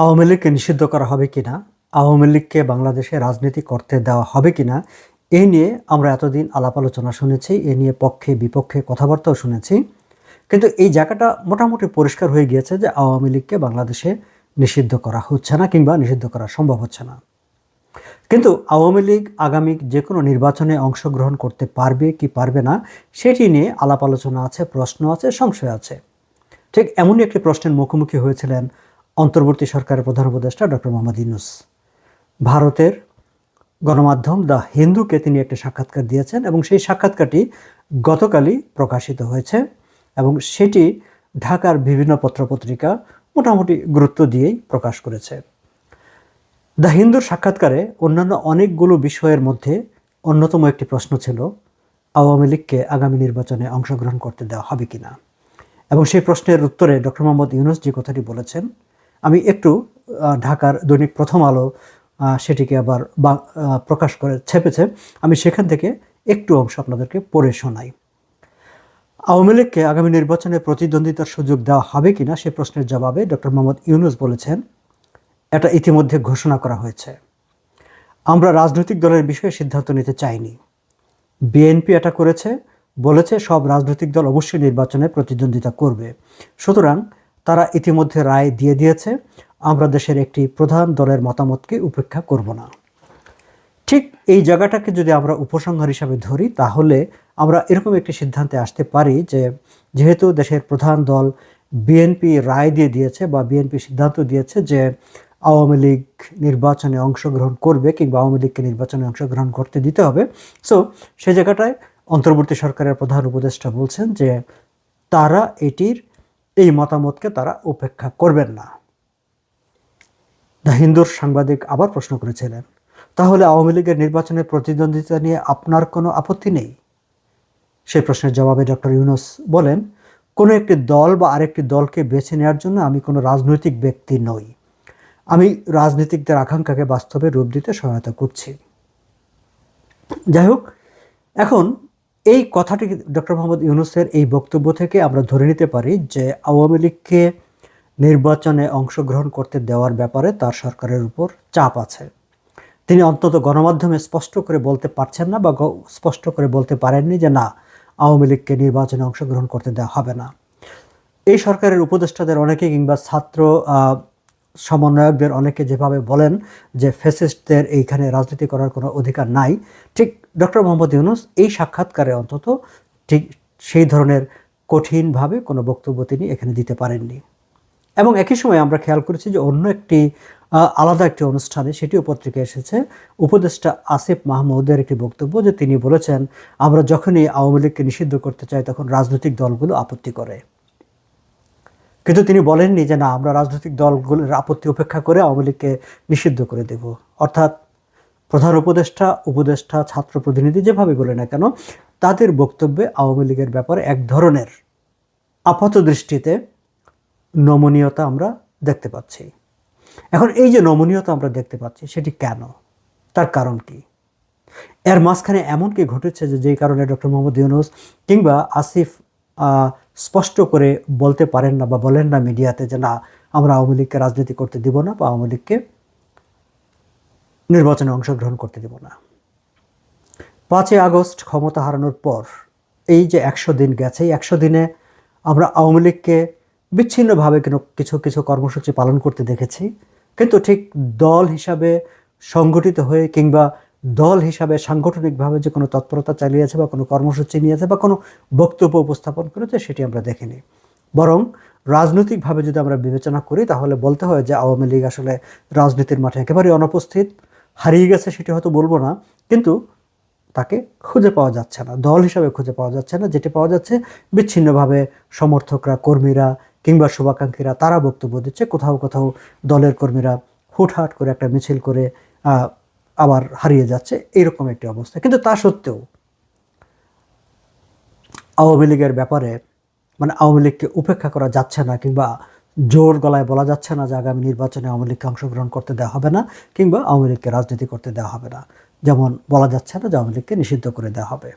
আওয়ামী লীগকে নিষিদ্ধ করা হবে কিনা? আওয়ামী লীগকে বাংলাদেশে রাজনীতি করতে দেওয়া হবে কিনা? এই নিয়ে আমরা এতদিন আলাপ আলোচনা শুনেছি, এ নিয়ে পক্ষে বিপক্ষে কথাবার্তাও শুনেছি। কিন্তু এই জায়গাটা মোটামুটি পরিষ্কার হয়ে গিয়েছে যে আওয়ামী লীগকে বাংলাদেশে নিষিদ্ধ করা হচ্ছে না কিংবা নিষিদ্ধ করা সম্ভব হচ্ছে না। কিন্তু আওয়ামী লীগ আগামী যে কোনো নির্বাচনে অংশগ্রহণ করতে পারবে কি পারবে না, সেটি নিয়ে আলাপ আলোচনা আছে, প্রশ্ন আছে, সংশয় আছে। ঠিক এমনই একটি প্রশ্নের মুখোমুখি হয়েছিলেন অন্তর্বর্তী সরকারের প্রধান উপদেষ্টা ডক্টর মোহাম্মদ ইউনুস। ভারতের গণমাধ্যম দ্য হিন্দুকে তিনি একটি সাক্ষাৎকার দিয়েছেন এবং সেই সাক্ষাৎকারটি গতকালই প্রকাশিত হয়েছে এবং সেটি ঢাকার বিভিন্ন পত্রপত্রিকা মোটামুটি গুরুত্ব দিয়েই প্রকাশ করেছে। দ্য হিন্দুর সাক্ষাৎকারে অন্যান্য অনেকগুলো বিষয়ের মধ্যে অন্যতম একটি প্রশ্ন ছিল, আওয়ামী লীগকে আগামী নির্বাচনে অংশগ্রহণ করতে দেওয়া হবে কিনা? এবং সেই প্রশ্নের উত্তরে ডক্টর মোহাম্মদ ইউনুস যে কথাটি বলেছেন আমি একটু ঢাকার দৈনিক প্রথম আলো সেটিকে আবার প্রকাশ করে ছেপেছে। আমি সেখান থেকে একটু অংশ আপনাদেরকে পড়ে শোনাই। আওয়ামী লীগকে আগামী নির্বাচনে প্রতিদ্বন্দ্বিতার সুযোগ দেওয়া হবে কিনা সে প্রশ্নের জবাবে ডক্টর মোহাম্মদ ইউনুস বলেছেন, এটা ইতিমধ্যে ঘোষণা করা হয়েছে। আমরা রাজনৈতিক দলের বিষয়ে সিদ্ধান্ত নিতে চাইনি। বিএনপি এটা করেছে, বলেছে সব রাজনৈতিক দল অবশ্যই নির্বাচনে প্রতিদ্বন্দ্বিতা করবে। সুতরাং তারা ইতিমধ্যে রায় দিয়ে দিয়েছে, আমরা দেশের একটি প্রধান দলের মতামতকে উপেক্ষা করব না। ঠিক এই জায়গাটাকে যদি আমরা উপসংহার হিসাবে ধরি, তাহলে আমরা এরকম একটি সিদ্ধান্তে আসতে পারি যে, যেহেতু দেশের প্রধান দল বিএনপি রায় দিয়ে দিয়েছে বা বিএনপি সিদ্ধান্ত দিয়েছে যে, আওয়ামী লীগ নির্বাচনে অংশগ্রহণ করবে কিংবা আওয়ামী লীগকে নির্বাচনে অংশগ্রহণ করতে দিতে হবে, সো সেই জায়গাটায় অন্তর্বর্তী সরকারের প্রধান উপদেষ্টা বলছেন যে, তারা এটির এই মতামতকে তারা উপেক্ষা করবেন না। দ্য হিন্দুর সাংবাদিক আবার প্রশ্ন করেছিলেন, তাহলে আওয়ামী লীগের নির্বাচনে প্রতিদ্বন্দ্বিতা নিয়ে আপনার কোনো আপত্তি নেই? সেই প্রশ্নের জবাবে ডক্টর ইউনুস বলেন, কোনো একটি দল বা আরেকটি দলকে বেছে নেওয়ার জন্য আমি কোনো রাজনৈতিক ব্যক্তি নই। আমি রাজনীতিকদের আকাঙ্ক্ষাকে বাস্তবে রূপ দিতে সহায়তা করছি। যাই হোক, এখন এই কথাটি ডক্টর মোহাম্মদ ইউনুসের এই বক্তব্য থেকে আমরা ধরে নিতে পারি যে আওয়ামী লীগকে নির্বাচনে অংশগ্রহণ করতে দেওয়ার ব্যাপারে তার সরকারের উপর চাপ আছে। তিনি অন্তত গণমাধ্যমে স্পষ্ট করে বলতে পারছেন না বা স্পষ্ট করে বলতে পারেননি যে না, আওয়ামী লীগকে নির্বাচনে অংশগ্রহণ করতে দেওয়া হবে না। এই সরকারের উপদেষ্টাদের অনেকে কিংবা ছাত্র সমন্বয়কদের অনেকে যেভাবে বলেন যে ফেসিস্টদের এইখানে রাজনীতি করার কোনো অধিকার নাই, ঠিক ডক্টর মোহাম্মদ ইউনুস এই সাক্ষাৎকারে অন্তত ঠিক সেই ধরনের কঠিনভাবে কোনো বক্তব্য তিনি এখানে দিতে পারেননি। এবং একই সময় আমরা খেয়াল করেছি যে অন্য একটি আলাদা একটি অনুষ্ঠানে সেটিও পত্রিকায় এসেছে, উপদেষ্টা আসিফ মাহমুদের একটি বক্তব্য যে তিনি বলেছেন, আমরা যখনই আওয়ামী লীগকে নিষিদ্ধ করতে চাই তখন রাজনৈতিক দলগুলো আপত্তি করে। কিন্তু তিনি বলেননি যে না, আমরা রাজনৈতিক দলগুলোর আপত্তি উপেক্ষা করে আওয়ামী লীগকে নিষিদ্ধ করে দেব। অর্থাৎ প্রধান উপদেষ্টা উপদেষ্টা, ছাত্র প্রতিনিধি যেভাবে বলে না কেন, তাদের বক্তব্যে আওয়ামী লীগের ব্যাপারে এক ধরনের। আপাত দৃষ্টিতে নমনীয়তা আমরা দেখতে পাচ্ছি। এখন এই যে নমনীয়তা আমরা দেখতে পাচ্ছি, সেটি কেন? তার কারণ কি? এর মাঝখানে এমন কি ঘটেছে যে যেই কারণে ডক্টর মোহাম্মদ ইউনুস কিংবা আসিফ স্পষ্ট করে বলতে পারেন না বা বলেন না মিডিয়াতে যে না, আমরা আওয়ামী লীগকে রাজনীতি করতে দিব না বা আওয়ামী লীগকে নির্বাচনে অংশগ্রহণ করতে দেব না। পাঁচই আগস্ট ক্ষমতা হারানোর পর এই যে একশো দিন গেছে, এই একশো দিনে আমরা আওয়ামী লীগকে বিচ্ছিন্নভাবে কোনো কিছু কিছু কর্মসূচি পালন করতে দেখেছি। কিন্তু ঠিক দল হিসাবে সংগঠিত হয়ে কিংবা দল হিসাবে সাংগঠনিকভাবে যে কোনো তৎপরতা চালিয়েছে বা কোনো কর্মসূচি নিয়েছে বা কোনো বক্তব্য উপস্থাপন করেছে, সেটি আমরা দেখিনি। বরং রাজনৈতিকভাবে যদি আমরা বিবেচনা করি, তাহলে বলতে হয় যে আওয়ামী লীগ আসলে রাজনীতির মাঠে একেবারে অনুপস্থিত। হারিয়ে গেছে সেটি হয়তো বলব না, কিন্তু তাকে খুঁজে পাওয়া যাচ্ছে না। দল হিসাবে খুঁজে পাওয়া যাচ্ছে না। যেটি পাওয়া যাচ্ছে, বিচ্ছিন্নভাবে সমর্থকরা, কর্মীরা কিংবা শুভাকাঙ্ক্ষীরা, তারা বক্তব্য দিচ্ছে। কোথাও কোথাও দলের কর্মীরা হুটহাট করে একটা মিছিল করে আবার হারিয়ে যাচ্ছে, এইরকম একটি অবস্থা। কিন্তু তা সত্ত্বেও আওয়ামী লীগের ব্যাপারে মানে আওয়ামী লীগকে উপেক্ষা করা যাচ্ছে না কিংবা জোর গলায় বলা যাচ্ছে না যে আগামী নির্বাচনে আওয়ামী লীগকে অংশগ্রহণ করতে দেওয়া হবে না কিংবা আওয়ামী লীগকে রাজনীতি করতে দেওয়া হবে না। যেমন বলা যাচ্ছে না যে আওয়ামী লীগকে নিষিদ্ধ করে দেওয়া হবে।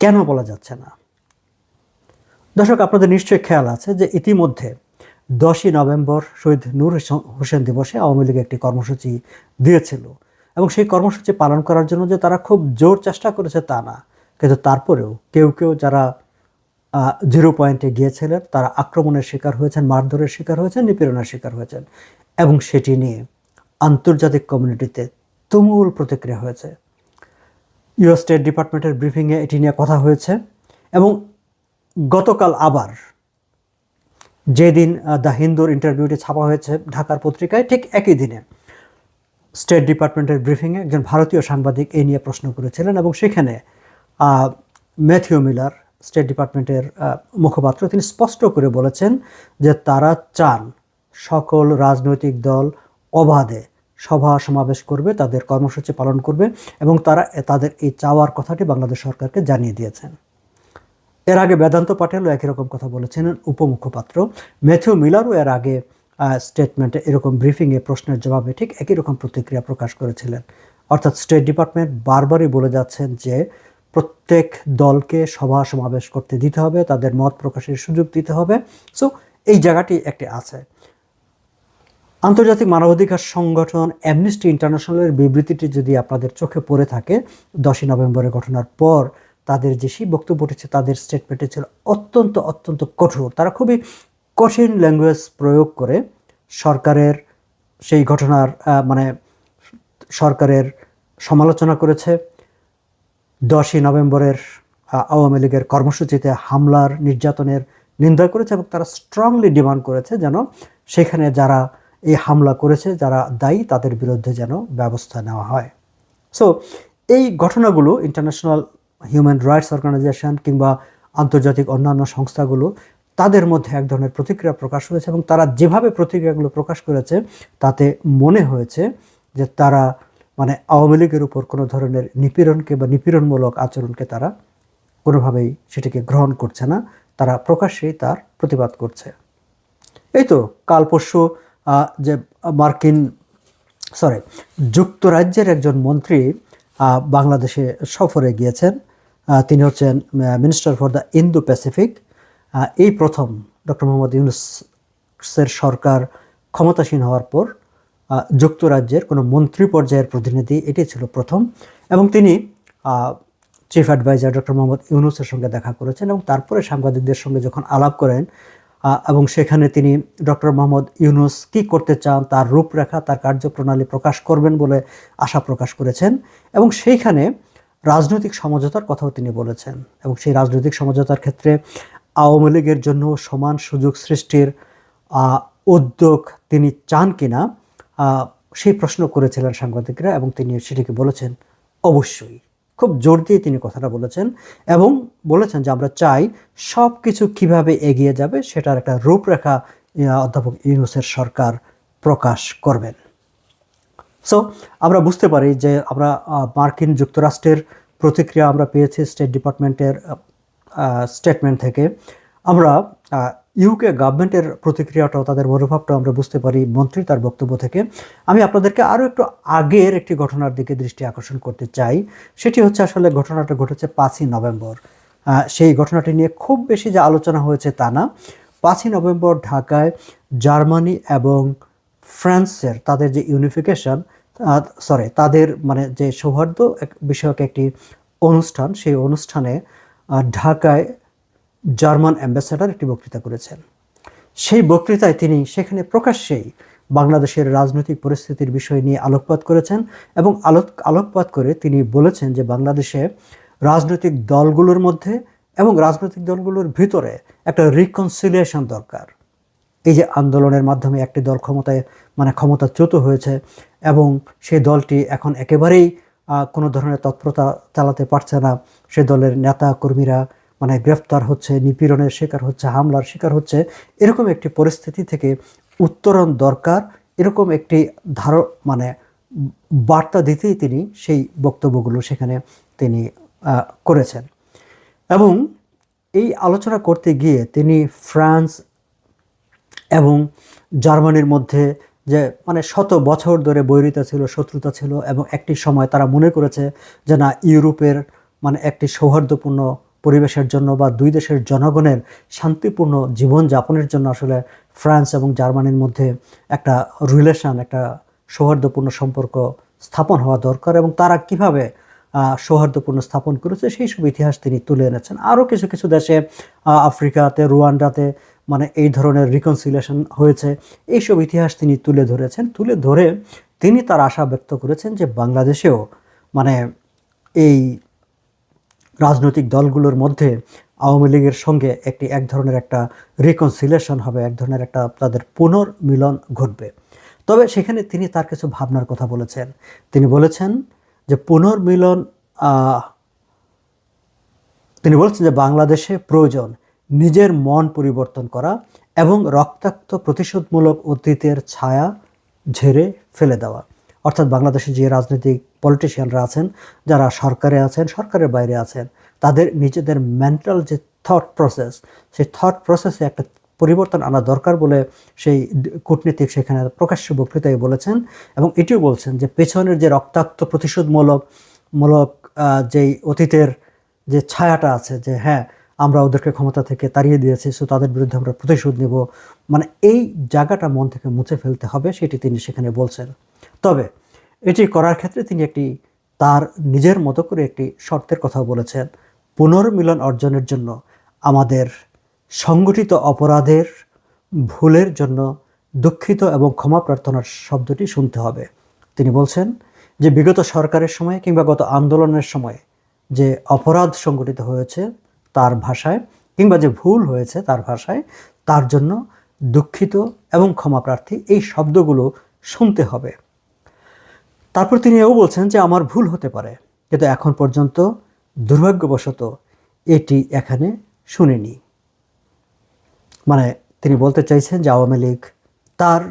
কেন বলা যাচ্ছে না? দর্শক, আপনাদের নিশ্চয়ই খেয়াল আছে যে ইতিমধ্যে দশই নভেম্বর শহীদ নূর হোসেন- দিবসে আওয়ামী লীগ একটি কর্মসূচি দিয়েছিল। এবং সেই কর্মসূচি পালন করার জন্য যে তারা খুব জোর চেষ্টা করেছে তা না। কিন্তু তারপরেও কেউ কেউ যারা জিরো পয়েন্টে গিয়েছিলেন, তারা আক্রমণের শিকার হয়েছেন, মারধরের শিকার হয়েছেন, নিপীড়নের শিকার হয়েছেন এবং সেটি নিয়ে আন্তর্জাতিক কমিউনিটিতে তুমুল প্রতিক্রিয়া হয়েছে। ইউএস স্টেট ডিপার্টমেন্টের ব্রিফিংয়ে এটি নিয়ে কথা হয়েছে এবং গতকাল আবার যেদিন দ্য হিন্দুর ইন্টারভিউটি ছাপা হয়েছে ঢাকার পত্রিকায়, ঠিক একই দিনে স্টেট ডিপার্টমেন্টের ব্রিফিংয়ে একজন ভারতীয় সাংবাদিক এই নিয়ে প্রশ্ন করেছিলেন এবং সেখানে ম্যাথিউ মিলার স্টেট ডিপার্টমেন্টের মুখপাত্র, তিনি স্পষ্ট করে বলেছেন যে তারা চান সকল রাজনৈতিক দল অবাধে সভা সমাবেশ করবে, তাদের কর্মসূচি পালন করবে এবং তারা, তাদের এই চাওয়ার কথাটি বাংলাদেশ সরকারকে জানিয়ে দিয়েছেন। এর আগে বেদান্ত পাটেলও একই রকম কথা বলেছিলেন, উপমুখপাত্র। ম্যাথিউ মিলারও এর আগে স্টেটমেন্টে এরকম ব্রিফিংয়ে প্রশ্নের জবাবে ঠিক একই রকম প্রতিক্রিয়া প্রকাশ করেছিলেন। অর্থাৎ স্টেট ডিপার্টমেন্ট বারবারই বলে যাচ্ছেন যে প্রত্যেক দলকে সভা সমাবেশ করতে দিতে হবে, তাদের মত প্রকাশের সুযোগ দিতে হবে। সো এই জায়গাটি একটি আছে। আন্তর্জাতিক মানবাধিকার সংগঠন অ্যামনিস্টি ইন্টারন্যাশনালের বিবৃতিটি যদি আপনাদের চোখে পড়ে থাকে, দশই নভেম্বরের ঘটনার পর তাদের যে সেই বক্তব্যটি ছিল, তাদের স্টেটমেন্টে ছিল অত্যন্ত অত্যন্ত কঠোর। তারা খুবই কঠিন ল্যাঙ্গুয়েজ প্রয়োগ করে সরকারের সেই ঘটনার মানে সরকারের সমালোচনা করেছে। দশই নভেম্বরের আওয়ামী লীগের কর্মসূচিতে হামলার নির্যাতনের নিন্দা করেছে এবং তারা স্ট্রংলি ডিমান্ড করেছে যেন সেখানে যারা এই হামলা করেছে, যারা দায়ী, তাদের বিরুদ্ধে যেন ব্যবস্থা নেওয়া হয়। সো এই ঘটনাগুলো ইন্টারন্যাশনাল হিউম্যান রাইটস অর্গানাইজেশন কিংবা আন্তর্জাতিক অন্যান্য সংস্থাগুলো তাদের মধ্যে এক ধরনের প্রতিক্রিয়া প্রকাশ হয়েছে এবং তারা যেভাবে প্রতিক্রিয়াগুলো প্রকাশ করেছে, তাতে মনে হয়েছে যে তারা মানে আওয়ামী লীগের উপর কোনো ধরনের নিপীড়নকে বা নিপীড়নমূলক আচরণকে তারা কোনোভাবেই সেটিকে গ্রহণ করছে না, তারা প্রকাশ্যেই তার প্রতিবাদ করছে। এই তো কাল পরশু যে মার্কিন সরি যুক্তরাজ্যের একজন মন্ত্রী বাংলাদেশে সফরে গিয়েছেন। তিনি হচ্ছেন minister for the Indo Pacific এই প্রথম ডক্টর মোহাম্মদ ইউনুসের সরকার ক্ষমতাসীন হওয়ার পর যুক্তরাজ্যের কোনো মন্ত্রী পর্যায়ের প্রতিনিধি এটি ছিল প্রথম এবং তিনি চিফ অ্যাডভাইজার ডক্টর মোহাম্মদ ইউনুসের সঙ্গে দেখা করেছেন এবং তারপরে সাংবাদিকদের সঙ্গে যখন আলাপ করেন এবং সেখানে তিনি ডক্টর মোহাম্মদ ইউনুস কি করতে চান, তার রূপরেখা, তার কার্যপ্রণালী প্রকাশ করবেন বলে আশা প্রকাশ করেছেন এবং সেইখানে রাজনৈতিক সমঝোতার কথাও তিনি বলেছেন এবং সেই রাজনৈতিক সমঝোতার ক্ষেত্রে আওয়ামী লীগের জন্য সমান সুযোগ সৃষ্টির উদ্যোগ তিনি চান কিনা সেই প্রশ্ন করেছিলেন সাংবাদিকরা এবং তিনি সেটিকে বলেছেন অবশ্যই। খুব জোর দিয়ে তিনি কথাটা বলেছেন এবং বলেছেন যে আমরা চাই সব কিছু কীভাবে এগিয়ে যাবে সেটার একটা রূপরেখা অধ্যাপক ইউনুসের সরকার প্রকাশ করবেন। সো আমরা বুঝতে পারি যে আমরা মার্কিন যুক্তরাষ্ট্রের প্রতিক্রিয়া আমরা পেয়েছি স্টেট ডিপার্টমেন্টের স্টেটমেন্ট থেকে। আমরা ইউকে গভর্নমেন্টের প্রতিক্রিয়াটাও, তাদের মনোভাবটাও আমরা বুঝতে পারি মন্ত্রী তার বক্তব্য থেকে। আমি আপনাদেরকে আরও একটু আগের একটি ঘটনার দিকে দৃষ্টি আকর্ষণ করতে চাই। সেটি হচ্ছে আসলে ঘটনাটা ঘটেছে পাঁচই নভেম্বর। সেই ঘটনাটি নিয়ে খুব বেশি যে আলোচনা হয়েছে তা না। পাঁচই নভেম্বর ঢাকায় জার্মানি এবং ফ্রান্সের তাদের যে ইউনিফিকেশন সরি তাদের মানে যে সৌহার্দ্য বিষয়ক একটি অনুষ্ঠান, সেই অনুষ্ঠানে ঢাকায় জার্মান অ্যাম্বাসেডার একটি বক্তৃতা করেছেন। সেই বক্তৃতায় তিনি সেখানে প্রকাশ্যেই বাংলাদেশের রাজনৈতিক পরিস্থিতির বিষয় নিয়ে আলোকপাত করেছেন এবং আলোক, আলোকপাত করে তিনি বলেছেন যে বাংলাদেশে রাজনৈতিক দলগুলোর মধ্যে এবং রাজনৈতিক দলগুলোর ভিতরে একটা রিকনসিলিয়েশন দরকার। এই যে আন্দোলনের মাধ্যমে একটি দল ক্ষমতায় মানে ক্ষমতাচ্যুত হয়েছে এবং সেই দলটি এখন একেবারেই কোনো ধরনের তৎপরতা চালাতে পারছে না। সে দলের নেতা, কর্মীরা মানে গ্রেফতার হচ্ছে, নিপীড়নের শিকার হচ্ছে, হামলার শিকার হচ্ছে। এরকম একটি পরিস্থিতি থেকে উত্তরণ দরকার। এরকম একটি ধার মানে বার্তা দিতেই তিনি সেই বক্তব্যগুলো সেখানে তিনি করেছেন। এবং এই আলোচনা করতে গিয়ে তিনি ফ্রান্স এবং জার্মানির মধ্যে যে মানে শত বছর ধরে বৈরিতা ছিল, শত্রুতা ছিল এবং একটি সময় তারা মনে করেছে যে না, ইউরোপের মানে একটি সৌহার্দ্যপূর্ণ পরিবেশের জন্য বা দুই দেশের জনগণের শান্তিপূর্ণ জীবন যাপনের জন্য আসলে ফ্রান্স এবং জার্মানির মধ্যে একটা রিলেশন একটা সৌহার্দ্যপূর্ণ সম্পর্ক স্থাপন হওয়া দরকার এবং তারা কীভাবে সৌহার্দ্যপূর্ণ স্থাপন করেছে সেই সব ইতিহাস তিনি তুলে এনেছেন। আরও কিছু কিছু দেশে আফ্রিকাতে, রুয়ান্ডাতে মানে এই ধরনের রিকনসিলিয়েশন হয়েছে। এইসব ইতিহাস তিনি তুলে ধরেছেন। তুলে ধরে তিনি তার আশা ব্যক্ত করেছেন যে বাংলাদেশেও মানে এই রাজনৈতিক দলগুলোর মধ্যে আওয়ামী লীগের সঙ্গে একটি এক ধরনের একটা রিকনসিলেশন হবে, এক ধরনের একটা তাদের পুনর্মিলন ঘটবে। তবে সেখানে তিনি তার কিছু ভাবনার কথা বলেছেন। তিনি বলেছেন যে পুনর্মিলন তিনি বলেছেন যে বাংলাদেশে প্রয়োজন নিজের মন পরিবর্তন করা এবং রক্তাক্ত প্রতিশোধমূলক অতীতের ছায়া ঝেড়ে ফেলে দেওয়া। অর্থাৎ বাংলাদেশে যে রাজনৈতিক পলিটিশিয়ানরা আছেন, যারা সরকারে আছেন, সরকারের বাইরে আছেন, তাদের নিজেদের মেন্টাল যে থট প্রসেস সেই থট প্রসেসে একটা পরিবর্তন আনা দরকার বলে সেই কূটনীতিক সেখানে প্রকাশ্য বক্তৃতায় বলেছেন এবং এটিও বলছেন যে পেছনের যে রক্তাক্ত প্রতিশোধমূলক, মূলক যেই অতীতের যে ছায়াটা আছে যে হ্যাঁ আমরা ওদেরকে ক্ষমতা থেকে তাড়িয়ে দিয়েছি সো তাদের বিরুদ্ধে আমরা প্রতিশোধ নেব। মানে এই জায়গাটা মন থেকে মুছে ফেলতে হবে, সেটি তিনি সেখানে বলছেন। তবে এটি করার ক্ষেত্রে তিনি একটি, তার নিজের মতো করে একটি শর্তের কথা বলেছেন। পুনর্মিলন অর্জনের জন্য আমাদের সংগঠিত অপরাধের ভুলের জন্য দুঃখিত এবং ক্ষমা প্রার্থনার শব্দটি শুনতে হবে। তিনি বলছেন যে, বিগত সরকারের সময় কিংবা গত আন্দোলনের সময় যে অপরাধ সংগঠিত হয়েছে তার ভাষায় কিংবা যে ভুল হয়েছে তার ভাষায়, তার জন্য দুঃখিত এবং ক্ষমা প্রার্থী এই শব্দগুলো শুনতে হবে। তারপর তিনি এও বলছেন যে আমার ভুল হতে পারে, কিন্তু এখন পর্যন্ত দুর্ভাগ্যবশত এটি এখানে শুনিনি। মানে তিনি বলতে চাইছেন যে আওয়ামী লীগ তার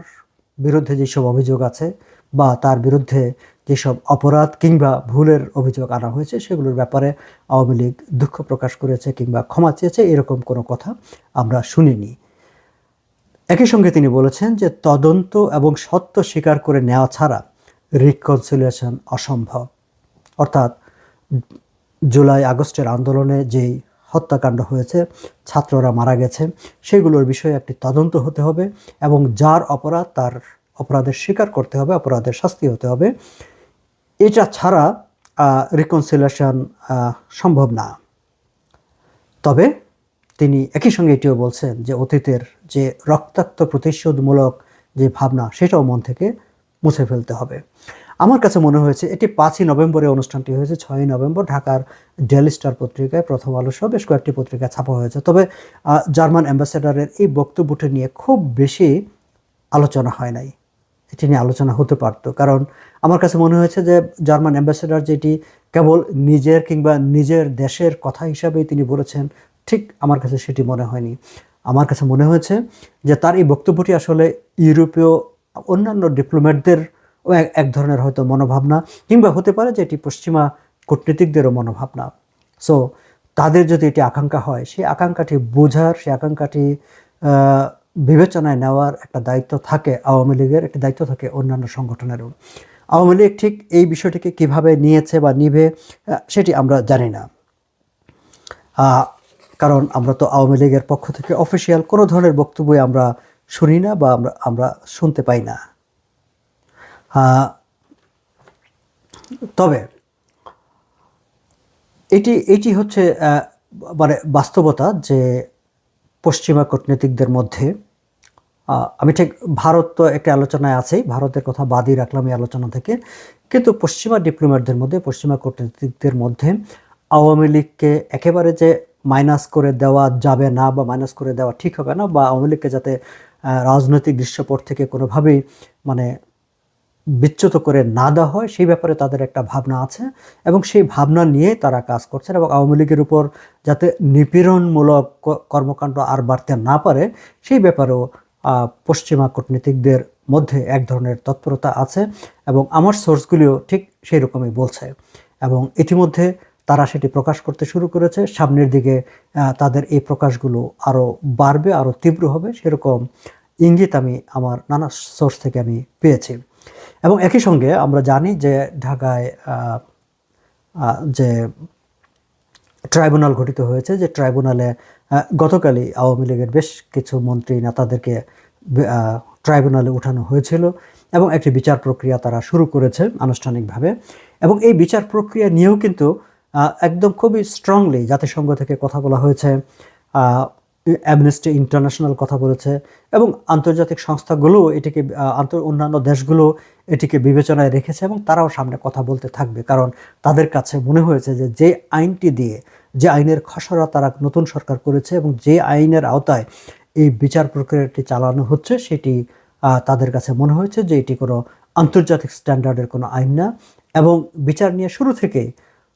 বিরুদ্ধে যেসব অভিযোগ আছে বা তার বিরুদ্ধে যেসব অপরাধ কিংবা ভুলের অভিযোগ আনা হয়েছে, সেগুলোর ব্যাপারে আওয়ামী লীগ দুঃখ প্রকাশ করেছে কিংবা ক্ষমা চেয়েছে, এরকম কোনো কথা আমরা শুনিনি। একই সঙ্গে তিনি বলেছেন যে তদন্ত এবং সত্য স্বীকার করে নেওয়া ছাড়া রিকনসিলিয়েশন অসম্ভব। অর্থাৎ জুলাই আগস্টের আন্দোলনে যেই হত্যাকাণ্ড হয়েছে, ছাত্ররা মারা গেছে, সেগুলোর বিষয়ে একটি তদন্ত হতে হবে এবং যার অপরাধ তার অপরাধের স্বীকার করতে হবে, অপরাধের শাস্তি হতে হবে। এটা ছাড়া রিকনসিলিয়েশন সম্ভব না। তবে তিনি একই সঙ্গে এটিও বলছেন যে অতীতের যে রক্তাক্ত প্রতিশোধমূলক যে ভাবনা, সেটাও মন থেকে মুছে ফেলতে হবে। আমার কাছে মনে হয়েছে এটি পাঁচই নভেম্বরে অনুষ্ঠানটি হয়েছে, ছয়ই নভেম্বর ঢাকার ডেলি স্টার পত্রিকায় প্রথম আলো সহ বেশ কয়েকটি পত্রিকায় ছাপা হয়েছে। তবে জার্মান অ্যাম্বাসেডারের এই বক্তব্যটি নিয়ে খুব বেশি আলোচনা হয় নাই। এটি নিয়ে আলোচনা হতে পারতো। কারণ আমার কাছে মনে হয়েছে যে জার্মান অ্যাম্বাসেডার যেটি কেবল নিজের কিংবা নিজের দেশের কথা হিসাবেই তিনি বলেছেন, ঠিক আমার কাছে সেটি মনে হয়নি। আমার কাছে মনে হয়েছে যে তার এই বক্তব্যটি আসলে ইউরোপীয় অন্যান্য ডিপ্লোম্যাটদের এক ধরনের হয়তো মনোভাবনা কিংবা হতে পারে যে এটি পশ্চিমা কূটনীতিকদেরও মনোভাবনা। সো তাদের যদি এটি আকাঙ্ক্ষা হয়, সেই আকাঙ্ক্ষাটি বোঝার, সেই আকাঙ্ক্ষাটি বিবেচনায় নেওয়ার একটা দায়িত্ব থাকে আওয়ামী লীগের, একটি দায়িত্ব থাকে অন্যান্য সংগঠনেরও। আওয়ামী লীগ ঠিক এই বিষয়টিকে কীভাবে নিয়েছে বা নিবে সেটি আমরা জানি না। কারণ আমরা তো আওয়ামী লীগের পক্ষ থেকে অফিসিয়াল কোনো ধরনের বক্তব্যই আমরা শুনি না বা আমরা আমরা শুনতে পাই না। তবে এটি এটি হচ্ছে মানে বাস্তবতা যে পশ্চিমা কূটনীতিকদের মধ্যে আমি ঠিক ভারত তো একটা আলোচনায় আছেই, ভারতের কথা বাদই রাখলাম এই আলোচনা থেকে, কিন্তু পশ্চিমা ডিপ্লোম্যাটদের মধ্যে, পশ্চিমা কূটনীতিকদের মধ্যে আওয়ামী লীগকে একেবারে যে মাইনাস করে দেওয়া যাবে না বা মাইনাস করে দেওয়া ঠিক হবে না বা আওয়ামী লীগকে যাতে রাজনৈতিক দৃশ্যপট থেকে কোনোভাবেই মানে বিচ্যুত করে না দেওয়া হয়, সেই ব্যাপারে তাদের একটা ভাবনা আছে এবং সেই ভাবনা নিয়ে তারা কাজ করছেন এবং আওয়ামী লীগের উপর যাতে নিপীড়নমূলক কর্মকাণ্ড আর বাড়তে না পারে, সেই ব্যাপারেও পশ্চিমা কূটনীতিকদের মধ্যে এক ধরনের তৎপরতা আছে এবং আমার সোর্সগুলিও ঠিক সেই রকমই বলছে এবং ইতিমধ্যে তারা সেটি প্রকাশ করতে শুরু করেছে। সামনের দিকে তাদের এই প্রকাশগুলো আরও বাড়বে, আরও তীব্র হবে, সেরকম ইঙ্গিত আমি আমার নানা সোর্স থেকে আমি পেয়েছি। এবং একই সঙ্গে আমরা জানি যে ঢাকায় যে ট্রাইব্যুনাল গঠিত হয়েছে, যে ট্রাইব্যুনালে গতকালই আওয়ামী লীগের বেশ কিছু মন্ত্রী নেতাদেরকে ট্রাইব্যুনালে উঠানো হয়েছিল এবং একটি বিচার প্রক্রিয়া তারা শুরু করেছে আনুষ্ঠানিকভাবে। এবং এই বিচার প্রক্রিয়া নিয়েও কিন্তু একদম খুবই স্ট্রংলি জাতিসংঘ থেকে কথা বলা হয়েছে। অ্যামনেস্টি ইন্টারন্যাশনাল কথা বলেছে এবং আন্তর্জাতিক সংস্থাগুলো এটিকে অন্যান্য দেশগুলো এটিকে বিবেচনায় রেখেছে এবং তারাও সামনে কথা বলতে থাকবে। কারণ তাদের কাছে মনে হয়েছে যে যে আইনটি দিয়ে, যে আইনের খসড়া তারা নতুন সরকার করেছে এবং যে আইনের আওতায় এই বিচার প্রক্রিয়াটি চালানো হচ্ছে, সেটি তাদের কাছে মনে হয়েছে যে, এটি কোনো আন্তর্জাতিক স্ট্যান্ডার্ডের কোনো আইন না এবং বিচার নিয়ে শুরু থেকেই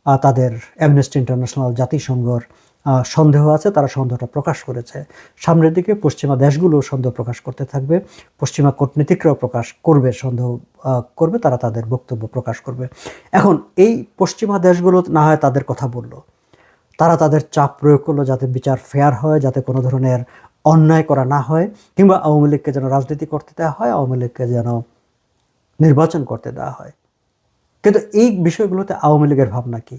তাদের অ্যামনেস্টি ইন্টারন্যাশনাল জাতিসংঘর সন্দেহ আছে, তারা সন্দেহটা প্রকাশ করেছে। সামনের দিকে পশ্চিমা দেশগুলো সন্দেহ প্রকাশ করতে থাকবে, পশ্চিমা কূটনীতিকরাও প্রকাশ করবে, সন্দেহ করবে, তারা তাদের বক্তব্য প্রকাশ করবে। এখন এই পশ্চিমা দেশগুলো না হয় তাদের কথা বলল, তারা তাদের চাপ প্রয়োগ করল যাতে বিচার ফেয়ার হয়, যাতে কোনো ধরনের অন্যায় করা না হয়, কিংবা আওয়ামী লীগকে যেন রাজনীতি করতে দেওয়া হয়, আওয়ামী লীগকে যেন নির্বাচন করতে দেওয়া হয়। কিন্তু এই বিষয়গুলোতে আওয়ামী লীগের ভাবনা কি?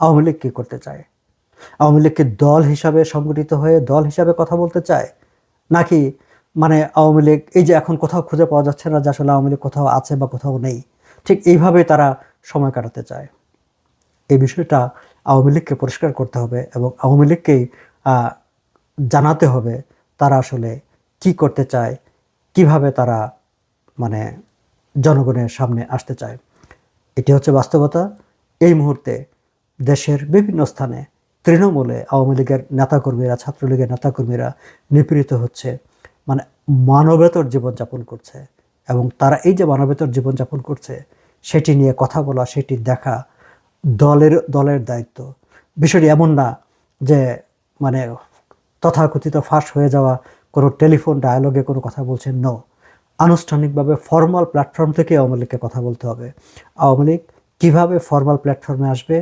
আওয়ামী লীগ কী করতে চায়? আওয়ামী লীগকে দল হিসাবে সংগঠিত হয়ে দল হিসাবে কথা বলতে চায়? নাকি মানে আওয়ামী লীগ, এই যে এখন কোথাও খুঁজে পাওয়া যাচ্ছে না যে আসলে আওয়ামী লীগ কোথাও আছে বা কোথাও নেই, ঠিক এইভাবে তারা সময় কাটাতে চায়। এই বিষয়টা আওয়ামী লীগকে পরিষ্কার করতে হবে এবং আওয়ামী লীগকেই জানাতে হবে তারা আসলে কি করতে চায়, কীভাবে তারা মানে জনগণের সামনে আসতে চায়। এটি হচ্ছে বাস্তবতা। এই মুহূর্তে দেশের বিভিন্ন স্থানে তৃণমূলে আওয়ামী লীগের নেতাকর্মীরা, ছাত্রলীগের নেতাকর্মীরা নিপীড়িত হচ্ছে। মানে মানবেতর জীবনযাপন করছে। এবং তারা এই যে মানবেতর জীবনযাপন করছে, সেটি নিয়ে কথা বলা, সেটি দেখা দলের দলের দায়িত্ব। বিষয়টি এমন না যে মানে তথাকথিত ফাঁস হয়ে যাওয়া, কোনো টেলিফোন ডায়ালগে কোনো কথা বলছেন, ন। আনুষ্ঠানিকভাবে ফর্মাল প্ল্যাটফর্ম থেকে আওয়ামী লীগকে কথা বলতে হবে। আওয়ামী লীগ কীভাবে ফর্মাল প্ল্যাটফর্মে আসবে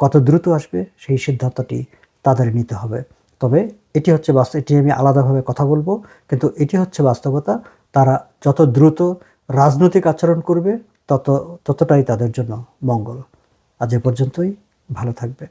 কত দ্রুত আসবে সেই সিদ্ধান্তটি তাদের নিতে হবে। তবে এটি হচ্ছে বাস্তব, এটি আমি আলাদাভাবে কথা বলব, কিন্তু এটি হচ্ছে বাস্তবতা। তারা যত দ্রুত রাজনৈতিক আচরণ করবে, তত, ততটাই তাদের জন্য মঙ্গল। আজ এ পর্যন্তই, ভালো থাকবে